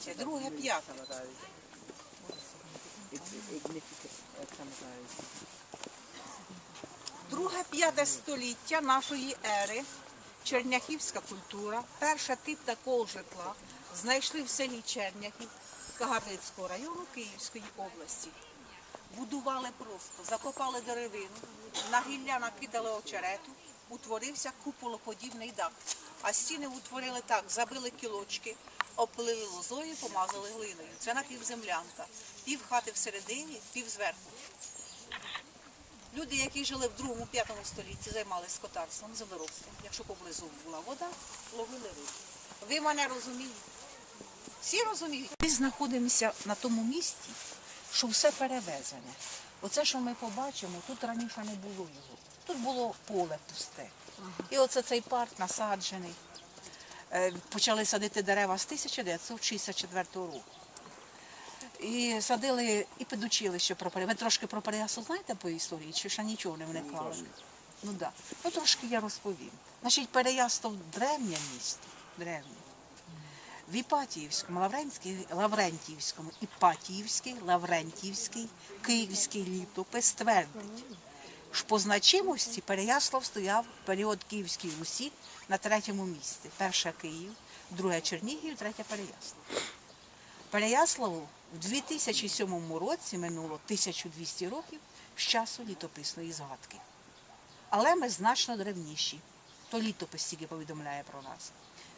століття, друге, п'яте. Друге п'яте століття нашої ери, черняхівська культура, перша тип такого житла знайшли в селі Черняхів Кагарлицького району Київської області. Будували просто, закопали деревину, на гілля накидали очерету, утворився куполоподібний дах. А стіни утворили так, забили кілочки, обпилили лозою, помазали глиною. Це напівземлянка. Пів хати всередині, пів зверху. Люди, які жили в другому, п'ятому столітті, займалися скотарством, землеробством. Якщо поблизу була вода, ловили рибу. Ви мене розумієте? Всі розуміють. Ми знаходимося на тому місці, що все перевезене. Оце, що ми побачимо, тут раніше не було його. Тут було поле пусте. І оце цей парк насаджений. Е, Почали садити дерева з 1964 року. І садили і педучилище про Переяслав. Ви трошки про Переяслав знаєте по історії, чи ще нічого не вникали? Ну так. Да. Ну трошки я розповім. Значить, Переяслав древнє місто. Древнє. В Іпатіївському, Лаврентіївському, Іпатіївський, Лаврентіївський, Київський літопис твердить, що по значимості Переяслав стояв в період Київської Русі на третьому місці. Перше Київ, друге Чернігів, третє Переяслав. Переяславу в 2007 році минуло 1200 років з часу літописної згадки. Але ми значно древніші. То літопис тільки повідомляє про нас.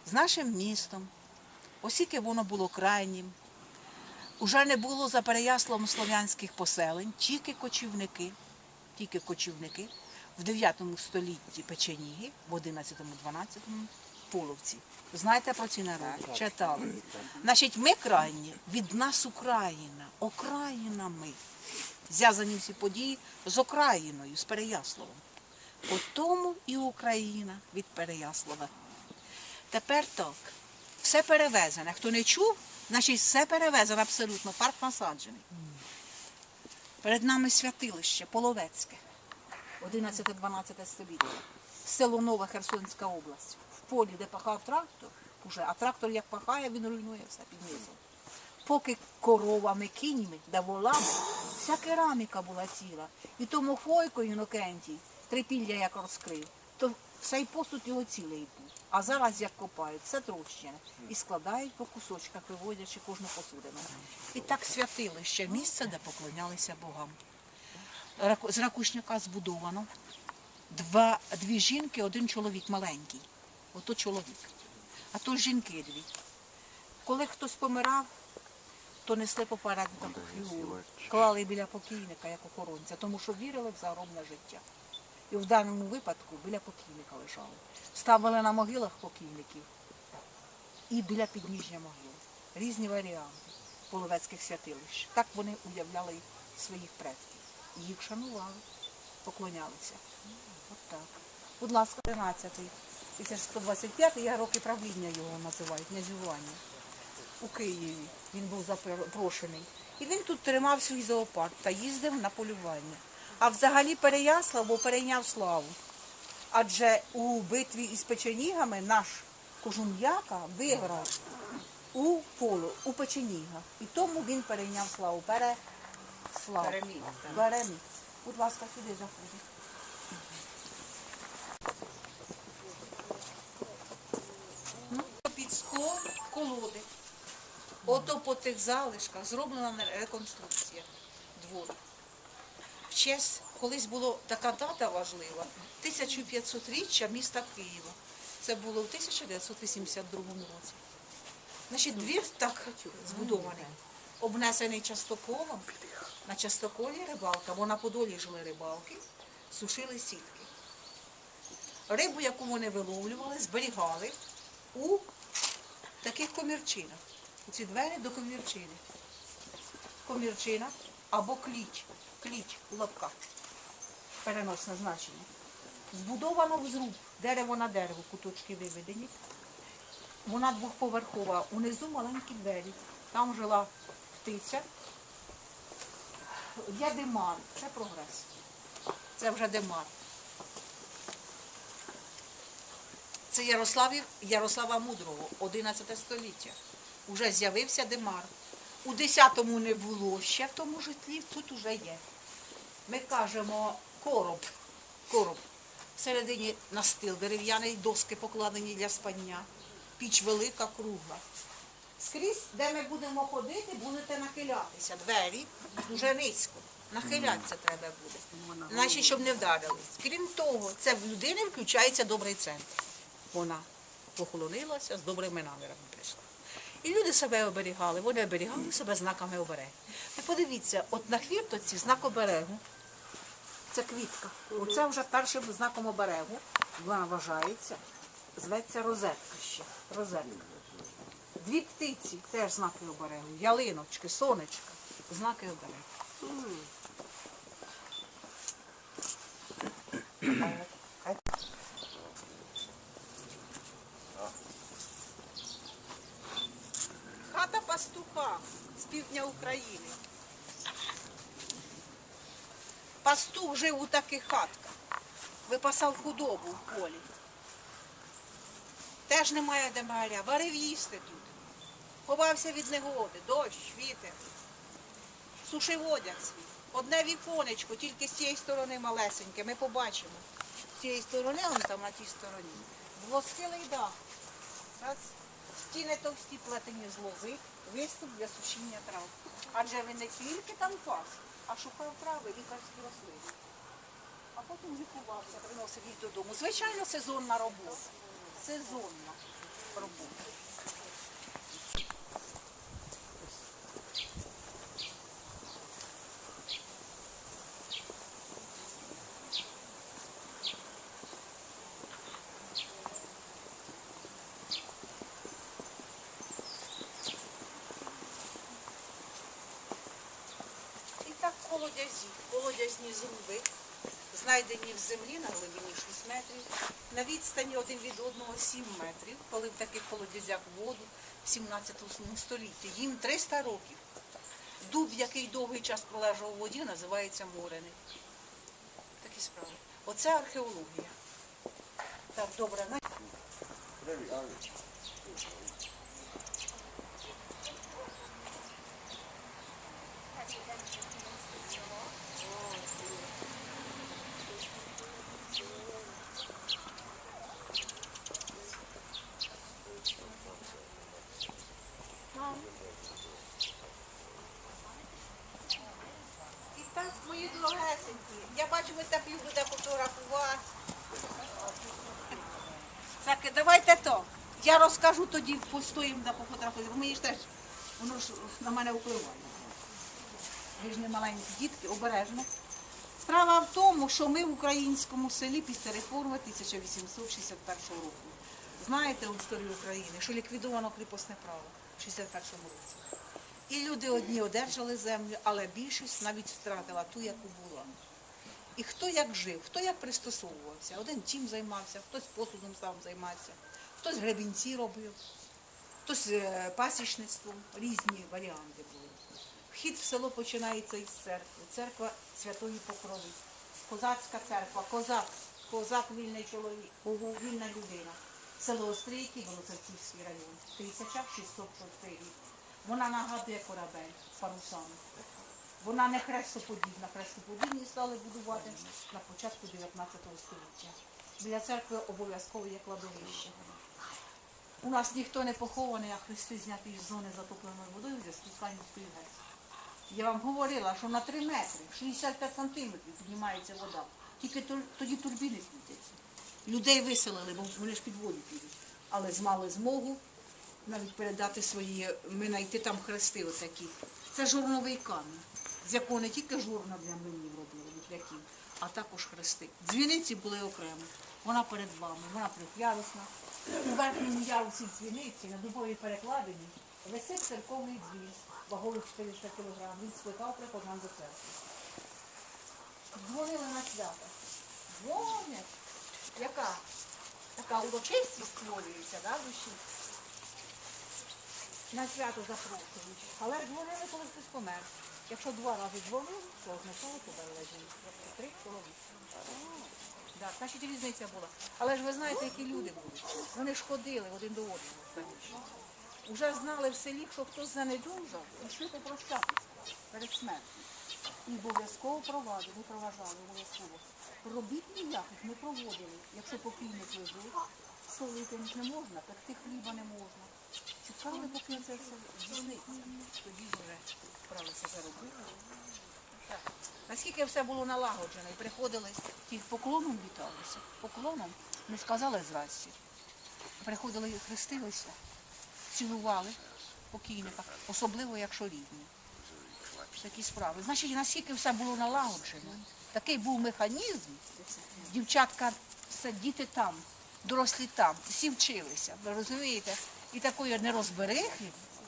З нашим містом, оскільки воно було крайнім, уже не було за Переяславом слов'янських поселень, тільки кочівники, тільки кочівники в 9 столітті печеніги, в 11-12 половці. Знаєте про ці народи? Читали. Значить, ми крайні, від нас Україна, окраїна ми. Зв'язані всі події з Окраїною, з Переяславом. По тому і Україна від Переяслава. Тепер так, все перевезене. Хто не чув, значить все перевезено абсолютно, парк насаджений. Перед нами святилище Половецьке, 11-12 століття. Село Нова Херсонська область. В полі, де пахав трактор, уже, а трактор як пахає, він руйнує все під низом. Поки коровами, кіньми да волами, вся кераміка була ціла. І тому Фойко Інокентій, трипілля як розкрив, то цей посуд його цілий був. А зараз як копають, все трощене. І складають по кусочках, виводячи кожну посудину. І так святилище, місце, де поклонялися богам. З ракушняка збудовано. Два, дві жінки, один чоловік маленький. Ото чоловік. А то жінки дві. Коли хтось помирав, то несли попереду таку фігуру. Клали біля покійника як охоронця, тому що вірили в загробне життя. І в даному випадку біля покійника лежали. Ставили на могилах покійників і біля підніжжя могил. Різні варіанти половецьких святилищ. Так вони уявляли своїх предків. І їх шанували, поклонялися. От так. Будь ласка, 13-й, 1125 я роки правління його називають, князювання. У Києві він був запрошений. І він тут тримав свій зоопарк та їздив на полювання. А взагалі Переяслав, бо перейняв славу. Адже у битві із печенігами наш кожум'яка виграв у полу, у печенігах. І тому він перейняв славу. Переміг, так. Переміг. Будь ласка, сюди заходить. Під склом колоди. Ото по тих залишках зроблена реконструкція двору. Честь, колись була така дата важлива, 1500-річчя міста Києва. Це було в 1982 році. Значить, двір так збудований, обнесений частоколом. На частоколі рибалка, бо на Подолі жили рибалки, сушили сітки. Рибу, яку вони виловлювали, зберігали у таких комірчинах. Ці двері до комірчини. Комірчина або кліч. Кліч у лапках. Переносне значення. Збудовано в зруб, дерево на дерево, куточки виведені. Вона двохповерхова, унизу маленькі двері. Там жила птиця. Є димар, це прогрес. Це вже димар. Це Ярославів, Ярослава Мудрого, 11 століття. Уже з'явився Демар. У 10-му не було ще в тому житлі, тут уже є. Ми кажемо короб. короб. Всередині настил дерев'яний, доски покладені для спання. Піч велика, кругла. Скрізь, де ми будемо ходити, будете нахилятися. Двері дуже низько. Нахилятися треба буде. Значить, щоб не вдарили. Крім того, це в людини включається добрий центр. Вона похолонилася, з добрими намірами прийшла. І люди себе оберігали, вони оберігали себе знаками оберегу. Ви подивіться, от на хвіртоці знак оберегу. Це квітка. Оце вже першим знаком оберегу. Вона вважається. Зветься розетка ще. Розетка. Дві птиці теж знаки оберегу. Ялиночки, сонечка. Знаки оберегу. Півдня України. Пастух жив у таких хатках. Випасав худобу в полі. Теж немає де маля, варив їсти тут. Ховався від негоди, дощ, вітер. Сушив одяг свій. Одне віконечко, тільки з цієї сторони малесеньке, ми побачимо. З цієї сторони, он там на тій стороні. Було дах. Раз. Стіни товсті плетені з лози, виступ для сушіння трав. Адже ви не тільки там пас, а шукав трави лікарські рослини. А потім лікувався, приносив їх додому. Звичайно, сезонна робота. Сезонна робота. І так колодязі, колодязні зруби, знайдені в землі на глибині 6 метрів, на відстані один від одного 7 метрів, коли в таких колодязях воду в 17 столітті. Їм 300 років. Дуб, який довгий час пролежав у воді, називається морений. Такі справи. Оце археологія. Так, добре. на- І так, мої дорогесенькі, я бачу, ви так любите фотографувати. Так, давайте то. Я розкажу тоді, постоїмо да пофотографуємо. Мені ж теж, воно ж на мене впливає. Ви ж не маленькі дітки, обережно. Справа в тому, що ми в українському селі після реформи 1861 року. Знаєте у історію України, що ліквідовано кріпосне право в 61 році. І люди одні одержали землю, але більшість навіть втратила ту, яку була. І хто як жив, хто як пристосовувався. Один чим займався, хтось посудом сам займався, хтось гребінці робив, хтось е, пасічництвом, різні варіанти були. Вхід в село починається із церкви. Церква Святої Покрови. Козацька церква, козак, козак вільний чоловік, вільна людина. Село Острійки, Білоцерківський район, 1606 рік. Вона нагадує корабель парусами. Вона не хрестоподібна. Хрестоподібні стали будувати на початку 19 століття. Біля церкви обов'язково є кладовище. У нас ніхто не похований, а хрести зняті з зони затопленої водою в зв'язку з ГЕС. Я вам говорила, що на 3 метри, 65 сантиметрів піднімається вода. Тільки тоді турбіни крутяться. Людей виселили, бо вони ж під воду підуть. Але змали змогу навіть передати свої, ми знайти там хрести отакі. Це журновий камінь, з якого не тільки журна для млинів робили, вітряків, а також хрести. Дзвіниці були окремо. Вона перед вами, вона трьохярусна. У верхньому ярусі дзвіниці на дубовій перекладині висить церковний дзвін, вагою 400 кг. Він скликав прихожан до церкви. Дзвонили на свято. Дзвонять. Яка? Така урочистість створюється, да, душі? На свято запрошують. Але дзвонили, коли хтось помер. Якщо два рази дзвонив, то означало тебе лежить. Три, вісім. Да, значить різниця була. Але ж ви знаєте, які люди були. Вони ж ходили один до одного. Уже знали в селі, що хтось занедужав, пішли попрощатися перед смертю. І обов'язково провадили, проважали обов'язково. Робіт ніяких не проводили. Якщо покійник лежить, солити не можна, пекти хліба не можна. Чекали, поки це все здійсниться. Тоді вже бралися за роботу. Наскільки все було налагоджено, і приходили, ті поклоном віталися, поклоном? Не сказали здрасті. Приходили і хрестилися, цілували покійника, особливо якщо рідні. Такі справи. Значить, наскільки все було налагоджено, такий був механізм, дівчатка, все, діти там, дорослі там, всі вчилися, ви розумієте? І такої нерозберихи,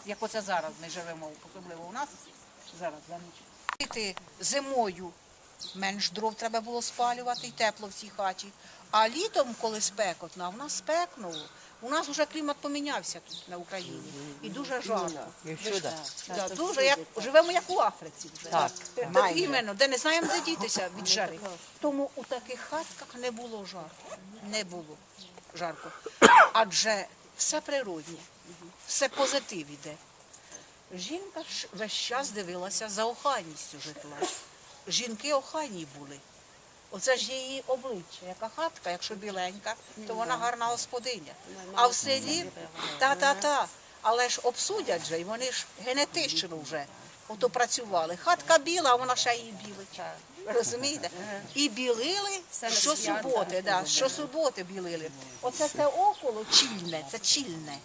як оце зараз ми живемо, особливо у нас зараз за ніч. Зимою менш дров треба було спалювати, і тепло в цій хаті. А літом, коли спекотно, а в нас спекнуло. У нас вже клімат помінявся тут на Україні. І дуже жарко. Да. Да, дуже як живемо як у Африці вже. Так, Так, іменно, де не знаємо, де дітися від жари. Тому у таких хатках не було жарко. Не було жарко. Адже все природне, все позитив іде. Жінка ж весь час дивилася за охайністю житла. Жінки охайні були. Оце ж її обличчя. Яка хатка, якщо біленька, то вона гарна господиня. А в селі та-та-та. Але ж обсудять же, і вони ж генетично вже ото працювали. Хатка біла, а вона ще її білить. Розумієте? І білили щосуботи, да, щосуботи білили. Оце це около чільне, це чільне.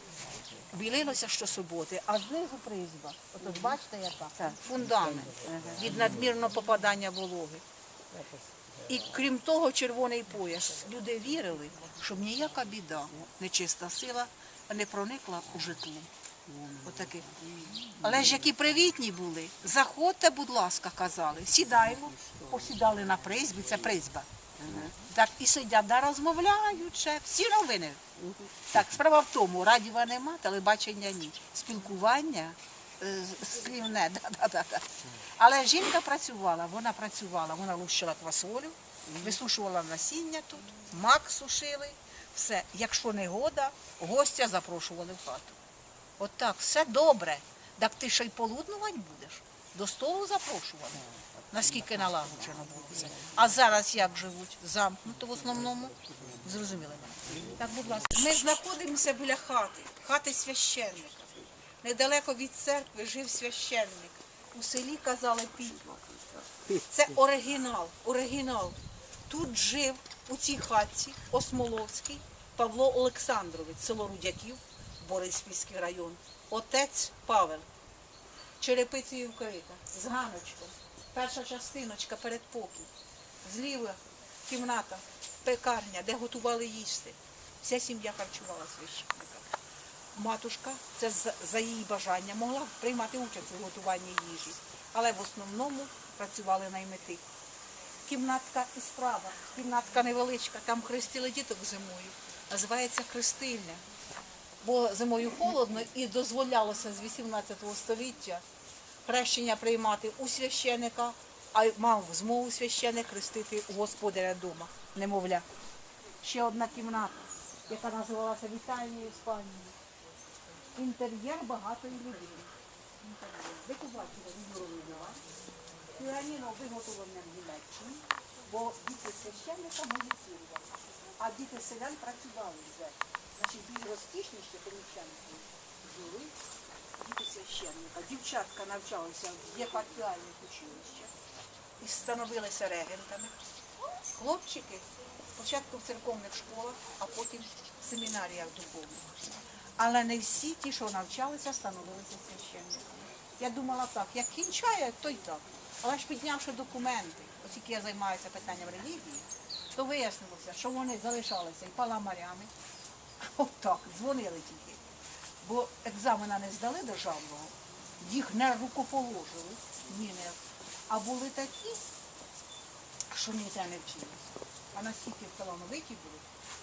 Білилося щосуботи, а знизу призьба. Ото ж бачите, яка? Фундамент від надмірного попадання вологи. І крім того, червоний пояс. Люди вірили, щоб ніяка біда, нечиста сила не проникла у житло. Отаке. Але ж які привітні були. Заходьте, будь ласка, казали. Сідаємо, посідали на призьбі, це призьба. Так і сидять, да розмовляють ще. Всі новини. Так, справа в тому, радіва нема, телебачення ні. Спілкування е, слівне, да, да, да, да. Але жінка працювала, вона працювала, вона лущила квасолю, висушувала насіння тут, мак сушили, все. Якщо негода, гостя запрошували в хату. От так, все добре. Так ти ще й полуднувати будеш. До столу запрошували. Наскільки налагоджено було все. А зараз як живуть? Замкнуто в основному. Зрозуміли мене? Так, будь ласка. Ми знаходимося біля хати, хати священника. Недалеко від церкви жив священник. У селі казали Пітьма. Це оригінал, оригінал. Тут жив у цій хатці Осмоловський Павло Олександрович, село Рудяків, Бориспільський район. Отець Павел. Черепицею вкрита, з ганочком. Перша частиночка передпокій. Зліва кімната, пекарня, де готували їсти. Вся сім'я харчувала священника. Матушка, це за, її бажання, могла приймати участь у готуванні їжі, але в основному працювали наймити. Кімнатка і справа, кімнатка невеличка, там хрестили діток зимою. Називається хрестильня. Бо зимою холодно і дозволялося з 18 століття хрещення приймати у священика, а мав змогу священик хрестити у господаря дома, немовля. Ще одна кімната, яка називалася вітальною спальнею. Інтер'єр багатої людини. Ви побачили відновлення. Піаніно виготовлене в Німеччині, бо діти священника музицювали, а діти селян працювали вже. Значить, більш розкішніші поміщенники жили священника. Дівчатка навчалися в єпархіальних училищах і становилися регентами. Хлопчики спочатку в церковних школах, а потім в семінаріях духовних. Але не всі ті, що навчалися, становилися священниками. Я думала так, як кінчає, то й так. Але ж піднявши документи, оскільки я займаюся питанням релігії, то вияснилося, що вони залишалися і паламарями. Отак, дзвонили тільки. Бо екзамена не здали державного, їх не рукоположили, ні не. А були такі, що ніде не вчилися. А настільки талановиті були,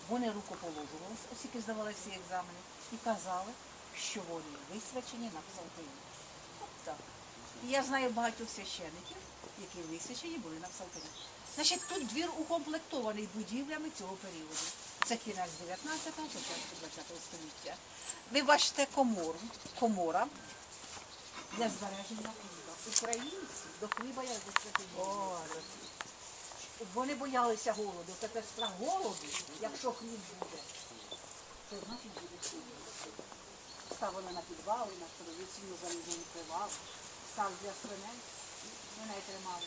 вони рукоположувалися, оскільки здавали всі екзамени, і казали, що вони висвячені на псалтині. От так. І я знаю багатьох священиків, які висвячені були на псалтині. Значить, тут двір укомплектований будівлями цього періоду. Це кінець 19-го, початку 20 століття. Ви бачите комору, комора для збереження хліба. Українці до хліба як до святого. Вони боялися голоду. Тепер страх голоду, якщо хліб буде, то значить буде хліб. Ставили на підвали, на традиційну залізну привал, став для свиней, свиней тримали.